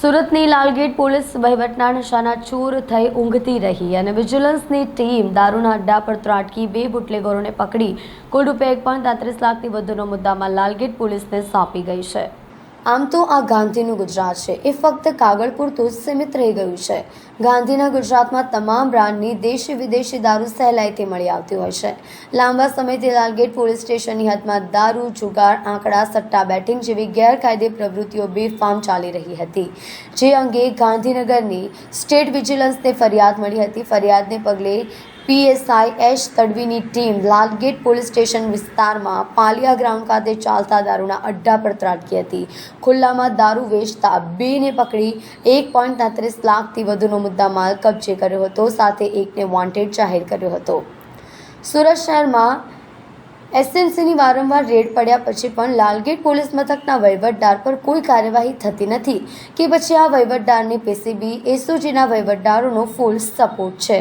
સુરતની લાલગેટ પોલીસ વહીવટના નશાના ચૂર થઈ ઊંઘતી રહી અને વિજિલન્સની ટીમ દારૂના અડ્ડા પર ત્રાટકી, બે બુટલેગરોને પકડી. કુલ રૂપિયા એક પોઈન્ટ લાખથી વધુનો મુદ્દામાં લાલગેટ પોલીસને સોંપી ગઈ છે. આમ તો આ ગાંધીનું ગુજરાત છે. એ ફક્ત કાગળ પૂરતું જ સીમિત રહી ગયું છે. ગાંધીના ગુજરાતમાં તમામ બ્રાન્ડની દેશી વિદેશી દારૂ સહેલાઈથી મળી આવતી હોય છે. લાંબા સમયથી લાલગેટ પોલીસ સ્ટેશનની હદમાં દારૂ, જુગાર, આંકડા, સટ્ટા, બેટિંગ જેવી ગેરકાયદે પ્રવૃત્તિઓ બેફામ ચાલી રહી હતી. જે અંગે ગાંધીનગરની સ્ટેટ વિજિલન્સને ફરિયાદ મળી હતી. ફરિયાદને પગલે પીએસઆઈ એચ તડવીની ટીમ લાલગેટ પોલીસ સ્ટેશન વિસ્તારમાં પાલિયા ગ્રાઉન્ડ ખાતે ચાલતા દારૂના અડ્ડા પર ત્રાટકી હતી. ખુલ્લામાં દારૂ વેચતા બેને પકડી એક પોઈન્ટ તેત્રીસ લાખથી વધુનો મુદ્દામાલ કબજે કર્યો હતો, સાથે એકને વોન્ટેડ જાહેર કર્યો હતો. સુરત શહેરમાં એસએમસીની વારંવાર રેડ પડ્યા પછી પણ લાલગેટ પોલીસ મથકના વહીવટદાર પર કોઈ કાર્યવાહી થતી નથી, કે પછી આ વહીવટદારને પીસીબી, એસઓજીના વહીવટદારોનો ફૂલ સપોર્ટ છે.